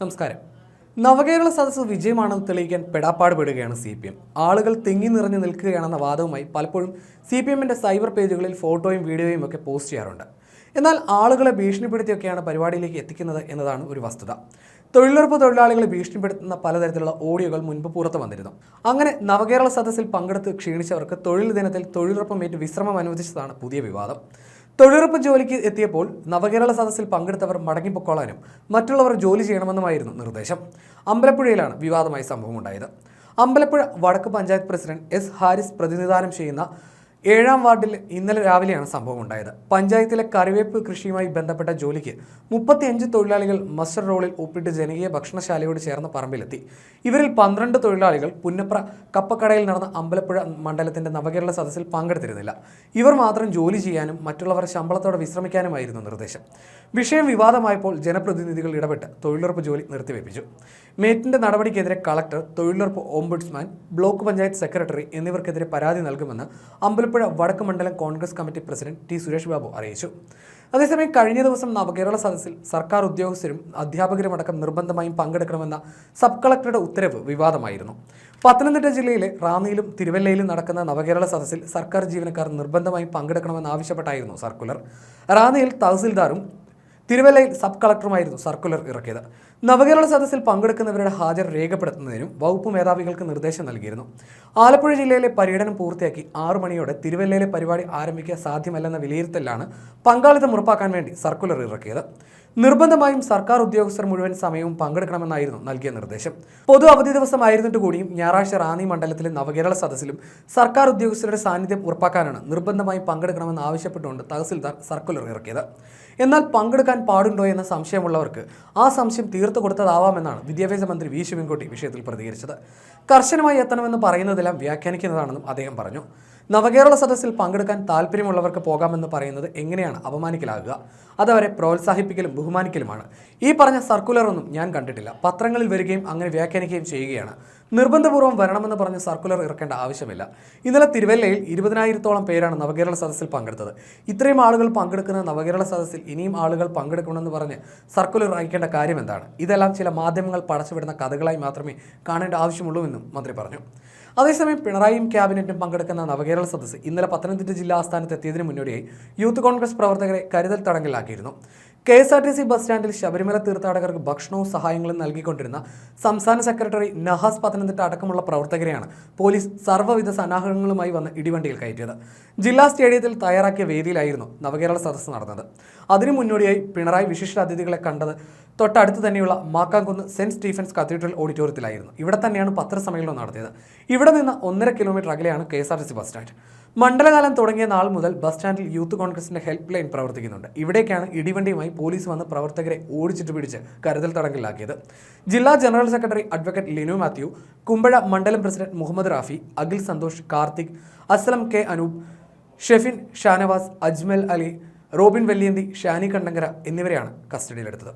നമസ്കാരം. നവകേരള സദസ്സ് വിജയമാണെന്ന് തെളിയിക്കാൻ പെടാപ്പാട് പെടുകയാണ് സി പി എം. ആളുകൾ തിങ്ങി നിറഞ്ഞു നിൽക്കുകയാണെന്ന വാദവുമായി പലപ്പോഴും സി പി എമ്മിന്റെ സൈബർ പേജുകളിൽ ഫോട്ടോയും വീഡിയോയും ഒക്കെ പോസ്റ്റ് ചെയ്യാറുണ്ട്. എന്നാൽ ആളുകളെ ഭീഷണിപ്പെടുത്തിയൊക്കെയാണ് പരിപാടിയിലേക്ക് എത്തിക്കുന്നത് എന്നതാണ് ഒരു വസ്തുത. തൊഴിലുറപ്പ് തൊഴിലാളികളെ ഭീഷണിപ്പെടുത്തുന്ന പലതരത്തിലുള്ള ഓഡിയോകൾ മുൻപ് പുറത്തു വന്നിരുന്നു. അങ്ങനെ നവകേരള സദസ്സിൽ പങ്കെടുത്ത് ക്ഷീണിച്ചവർക്ക് തൊഴിൽ ദിനത്തിൽ തൊഴിലുറപ്പമേറ്റ് വിശ്രമം അനുവദിച്ചതാണ് പുതിയ വിവാദം. തൊഴിലുറപ്പ് ജോലിക്ക് എത്തിയപ്പോൾ നവകേരള സദസ്സിൽ പങ്കെടുത്തവർ മടങ്ങിപ്പൊക്കോളാനും മറ്റുള്ളവർ ജോലി ചെയ്യണമെന്നുമായിരുന്നു നിർദ്ദേശം. അമ്പലപ്പുഴയിലാണ് വിവാദമായ സംഭവം ഉണ്ടായത് അമ്പലപ്പുഴ വടക്ക് പഞ്ചായത്ത് പ്രസിഡന്റ് എസ് ഹാരിസ് പ്രതിനിധാനം ചെയ്യുന്ന ഏഴാം വാർഡിൽ ഇന്നലെ രാവിലെയാണ് സംഭവം ഉണ്ടായത്. പഞ്ചായത്തിലെ കറിവേപ്പ് കൃഷിയുമായി ബന്ധപ്പെട്ട ജോലിക്ക് മുപ്പത്തിയഞ്ച് തൊഴിലാളികൾ മസ്റ്റർ റോളിൽ ഒപ്പിട്ട് ജനകീയ ഭക്ഷണശാലയോട് ചേർന്ന പറമ്പിലെത്തി. ഇവരിൽ പന്ത്രണ്ട് തൊഴിലാളികൾ പുന്നപ്ര കപ്പക്കടയിൽ നടന്ന അമ്പലപ്പുഴ മണ്ഡലത്തിന്റെ നവകേരള സദസ്സിൽ പങ്കെടുത്തിരുന്നില്ല. ഇവർ മാത്രം ജോലി ചെയ്യാനും മറ്റുള്ളവർ ശമ്പളത്തോടെ വിശ്രമിക്കാനുമായിരുന്നു നിർദ്ദേശം. വിഷയം വിവാദമായപ്പോൾ ജനപ്രതിനിധികൾ ഇടപെട്ട് തൊഴിലുറപ്പ് ജോലി നിർത്തിവെപ്പിച്ചു. മേറ്റിന്റെ നടപടിക്കെതിരെ കളക്ടർ തൊഴിലുറപ്പ് ഓംബുഡ്സ്മാൻ ബ്ലോക്ക് പഞ്ചായത്ത് സെക്രട്ടറി എന്നിവർക്കെതിരെ പരാതി നൽകുമെന്ന് അമ്പലപ്പുഴ വടക്ക് മണ്ഡലം Congress committee president T Suresh Babu അറിയിച്ചു. അതേസമയം കഴിഞ്ഞ ദിവസം നവകേരള സദസ്സിൽ സർക്കാർ ഉദ്യോഗസ്ഥരും അധ്യാപകരുമടക്കം നിർബന്ധമായും പങ്കെടുക്കണമെന്ന സബ് കളക്ടറുടെ ഉത്തരവ് വിവാദമായിരുന്നു. പത്തനംതിട്ട ജില്ലയിലെ റാന്നിയിലും തിരുവല്ലയിലും നടക്കുന്ന നവകേരള സദസ്സിൽ സർക്കാർ ജീവനക്കാർ നിർബന്ധമായും പങ്കെടുക്കണമെന്നാവശ്യപ്പെട്ടായിരുന്നു സർക്കുലർ. റാന്നിയിൽ തഹസിൽദാറും തിരുവല്ലയിൽ സബ് കളക്ടറുമായിരുന്നു സർക്കുലർ ഇറക്കിയത്. നവകേരള സദസ്സിൽ പങ്കെടുക്കുന്നവരുടെ ഹാജർ രേഖപ്പെടുത്തുന്നതിനും വകുപ്പ് മേധാവികൾക്ക് നിർദ്ദേശം നൽകിയിരുന്നു. ആലപ്പുഴ ജില്ലയിലെ പര്യടനം പൂർത്തിയാക്കി ആറു മണിയോടെ തിരുവല്ലയിലെ പരിപാടി ആരംഭിക്കാൻ സാധ്യമല്ലെന്ന വിലയിരുത്തലാണ് പങ്കാളിത്തം ഉറപ്പാക്കാൻ വേണ്ടി സർക്കുലർ ഇറക്കിയത്. നിർബന്ധമായും സർക്കാർ ഉദ്യോഗസ്ഥർ മുഴുവൻ സമയവും പങ്കെടുക്കണമെന്നായിരുന്നു നൽകിയ നിർദ്ദേശം. പൊതു അവധി ദിവസമായിരുന്നിട്ട് കൂടിയും ഞായറാഴ്ച റാന്നി മണ്ഡലത്തിലെ നവകേരള സദസ്സിലും സർക്കാർ ഉദ്യോഗസ്ഥരുടെ സാന്നിധ്യം ഉറപ്പാക്കാനാണ് നിർബന്ധമായും പങ്കെടുക്കണമെന്ന് ആവശ്യപ്പെട്ടുകൊണ്ട് തഹസിൽദാർ സർക്കുലർ ഇറക്കിയത്. എന്നാൽ പങ്കെടുക്കാൻ പാടുണ്ടോ എന്ന സംശയമുള്ളവർക്ക് ആ സംശയം തീർത്തു കൊടുത്തതാവാമെന്നാണ് വിദ്യാഭ്യാസ മന്ത്രി വി ശിവൻകുട്ടി വിഷയത്തിൽ പ്രതികരിച്ചത്. കർശനമായി എത്തണമെന്ന് പറയുന്നതെല്ലാം വ്യാഖ്യാനിക്കുന്നതാണെന്നും അദ്ദേഹം പറഞ്ഞു. നവകേരള സദസ്സിൽ പങ്കെടുക്കാൻ താല്പര്യമുള്ളവർക്ക് പോകാമെന്ന് പറയുന്നത് എങ്ങനെയാണ് അപമാനിക്കലാകുക? അതവരെ പ്രോത്സാഹിപ്പിക്കലും ബഹുമാനിക്കലുമാണ്. ഈ പറഞ്ഞ സർക്കുലറൊന്നും ഞാൻ കണ്ടിട്ടില്ല. പത്രങ്ങളിൽ വരികയും അങ്ങനെ വ്യാഖ്യാനിക്കുകയും ചെയ്യുകയാണ്. നിർബന്ധപൂർവം വരണമെന്ന് പറഞ്ഞ് സർക്കുലർ ഇറക്കേണ്ട ആവശ്യമില്ല. ഇന്നലെ തിരുവല്ലയിൽ ഇരുപതിനായിരത്തോളം പേരാണ് നവകേരള സദസ്സിൽ പങ്കെടുത്തത്. ഇത്രയും ആളുകൾ പങ്കെടുക്കുന്ന നവകേരള സദസ്സിൽ ഇനിയും ആളുകൾ പങ്കെടുക്കണമെന്ന് പറഞ്ഞ് സർക്കുലർ അയക്കേണ്ട കാര്യം എന്താണ്? ഇതെല്ലാം ചില മാധ്യമങ്ങൾ പടച്ചുവിടുന്ന കഥകളായി മാത്രമേ കാണേണ്ട ആവശ്യമുള്ളൂ എന്നും മന്ത്രി പറഞ്ഞു. അതേസമയം പിണറായിയും ക്യാബിനറ്റും പങ്കെടുക്കുന്ന നവകേരള സദസ്സ് ഇന്നലെ പത്തനംതിട്ട ജില്ലാ ആസ്ഥാനത്ത് എത്തിയതിനു മുന്നോടിയായി യൂത്ത് കോൺഗ്രസ് പ്രവർത്തകരെ കരുതൽ തടങ്കലിലാക്കിയിരുന്നു. K S R T C bus സ്റ്റാൻഡിൽ ശബരിമല തീർത്ഥാടകർക്ക് ഭക്ഷണവും സഹായങ്ങളും നൽകിക്കൊണ്ടിരുന്ന സംസ്ഥാന സെക്രട്ടറി നഹാസ് പത്തനംതിട്ട അടക്കമുള്ള പ്രവർത്തകരെയാണ് പോലീസ് സർവവിധ സന്നാഹങ്ങളുമായി വന്ന് ഇടിവണ്ടിയിൽ കയറ്റിയത്. ജില്ലാ സ്റ്റേഡിയത്തിൽ തയ്യാറാക്കിയ വേദിയിലായിരുന്നു നവകേരള സദസ്സ് നടന്നത്. അതിനു മുന്നോടിയായി പിണറായി വിശിഷ്ട അതിഥികളെ കണ്ടത് തൊട്ടടുത്ത് തന്നെയുള്ള മാക്കാംകുന്ന് സെന്റ് സ്റ്റീഫൻസ് കത്തീഡ്രൽ ഓഡിറ്റോറിയത്തിലായിരുന്നു. ഇവിടെ തന്നെയാണ് പത്രസമ്മേളനം നടത്തിയത്. ഇവിടെ നിന്ന് ഒന്നര കിലോമീറ്റർ അകലെയാണ് K S R T C bus stand. മണ്ഡലകാലം തുടങ്ങിയ നാൾ മുതൽ ബസ് സ്റ്റാൻഡിൽ യൂത്ത് കോൺഗ്രസിന്റെ ഹെൽപ്പ് ലൈൻ പ്രവർത്തിക്കുന്നുണ്ട്. ഇവിടേക്കാണ് ഇടിവണ്ടിയുമായി പോലീസ് വന്ന് പ്രവർത്തകരെ ഓടിച്ചിട്ട് പിടിച്ച് കരുതൽ തടങ്കലിലാക്കിയത്. ജില്ലാ general secretary advocate Linu Mathew Kumbazha മണ്ഡലം president Muhammad Rafi Akhil Santhosh Karthik Aslam K Anoop Shefin Shanavas Ajmal Ali Robin Velliyanthi Shani Kandankara എന്നിവരെയാണ് കസ്റ്റഡിയിലെടുത്തത്.